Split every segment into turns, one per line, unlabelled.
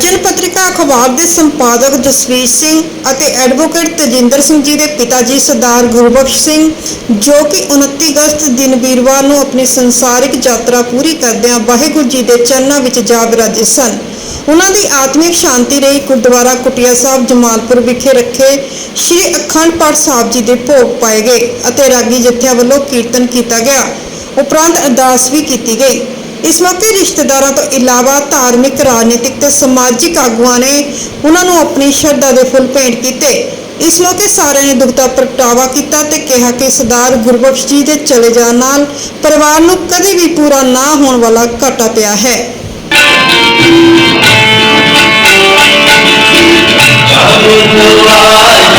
ਹਲਚਲ ਪਤ੍ਰਿਕਾ ਅਖਬਾਰ ਦੇ ਸੰਪਾਦਕ ਜਸਵੀਰ ਸਿੰਘ ਅਤੇ ਐਡਵੋਕੇਟ ਤਜਿੰਦਰ ਸਿੰਘ ਜੀ ਦੇ ਪਿਤਾ ਜੀ ਸਰਦਾਰ ਗੁਰਬਖਸ਼ ਸਿੰਘ ਜੋ ਕਿ 29 ਅਗਸਤ ਦਿਨ ਵੀਰਵਾਰ ਨੂੰ ਆਪਣੀ ਸੰਸਾਰਿਕ ਯਾਤਰਾ ਪੂਰੀ ਕਰਦਿਆਂ ਵਾਹਿਗੁਰੂ ਜੀ ਦੇ ਚਰਨਾਂ ਵਿੱਚ ਜਾ ਬਿਰਾਜੇ ਸਨ ਉਹਨਾਂ ਦੀ ਆਤਮਿਕ ਸ਼ਾਂਤੀ ਲਈ ਗੁਰਦੁਆਰਾ ਕੁਟਿਆ ਸਾਹਿਬ ਜਮਾਲਪੁਰ ਵਿਖੇ ਰੱਖੇ ਸ੍ਰੀ ਅਖੰਡ ਪਾਠ ਸਾਹਿਬ ਜੀ ਦੇ ਭੋਗ ਪਾਏ ਗਏ ਅਤੇ ਰਾਗੀ ਜਥਿਆਂ ਵੱਲੋਂ ਕੀਰਤਨ ਕੀਤਾ ਗਿਆ ਉਪਰੰਤ ਅਰਦਾਸ ਵੀ ਕੀਤੀ ਗਈ ਇਸ ਮੌਕੇ ਰਿਸ਼ਤੇਦਾਰਾਂ ਤੋਂ ਇਲਾਵਾ ਧਾਰਮਿਕ ਰਾਜਨੀਤਿਕ ਤੇ ਸਮਾਜਿਕ ਆਗੂਆਂ ਨੇ ਉਹਨਾਂ ਨੂੰ ਆਪਣੀ ਸ਼ਰਧਾ ਦੇ ਫੁੱਲ ਭੇਂਟ ਕੀਤੇ ਇਸ ਮੌਕੇ ਸਾਰਿਆਂ ਨੇ ਦੁੱਖ ਦਾ ਪ੍ਰਗਟਾਵਾ ਕੀਤਾ ਤੇ ਕਿਹਾ ਕਿ ਸਰਦਾਰ ਗੁਰਬਖਸ਼ ਜੀ ਦੇ ਚਲੇ ਜਾਣ ਨਾਲ ਪਰਿਵਾਰ ਨੂੰ ਕਦੇ ਵੀ ਪੂਰਾ ਨਾ ਹੋਣ ਵਾਲਾ ਘਾਟਾ ਪਿਆ ਹੈ
ਨਾ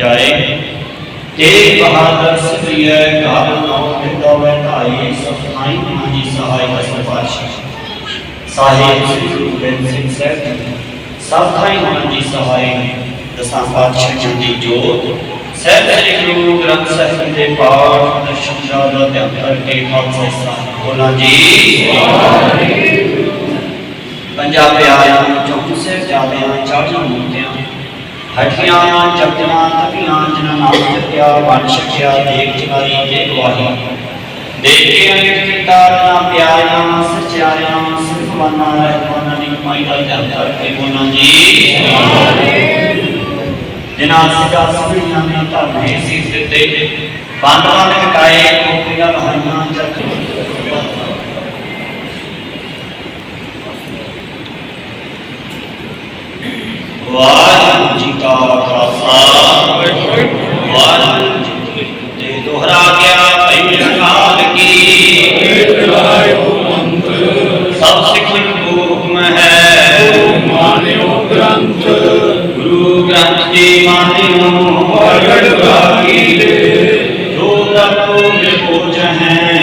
جائے تیرے بہادر سفریہ گارن آؤں مہتا ویتا آئیے سفنائیں مہنی سہائی حسن پاشی صاحب سفرو بن سن سیف سفنائیں مہنی سہائی حسن پاشی جندی جو سیف علی گرو گرن دے پاک نشم جادہ دے اندر کے خاص حسن بولا جی پنجابے آیا چونکو سیف جابے آیا چاڑنا مہتے ہیں ਹਠੀਆਂ ਜਪਜਾਂ ਤਪੀਆਂ ਜਿਨ ਨਾਮ ਜਪਿਆ ਬਣ ਛਕਿਆ ਦੇਖ ਚਕਾਰੀ ਦੇ ਗਵਾਹੀ ਦੇਖ ਕੇ ਅਨਿਤ ਕੀਤਾ ਨਾ ਪਿਆਰਿਆਂ ਸਚਿਆਰਿਆਂ ਸਿਰਫਵਾਨਾ ਰਹਿਮਾਨਾ ਦੀ ਕਮਾਈ ਦਾ ਜਨ ਕਰਕੇ ਬੋਲਾਂ ਜੀ ਜਿਨ੍ਹਾਂ ਸਿਕਾ ਸੁਣੀਆਂ ਨੇ ਧਰਮ ਹੈ ਸੀਸ ਦਿੱਤੇ ਬੰਦ ਬੰਦ ਕਾਏ ਕੋਪੀਆਂ ਮਹਾਨਾਂ ਜਪਿਆ سب سکھو گرنتھ گرو
گرنتھ ہیں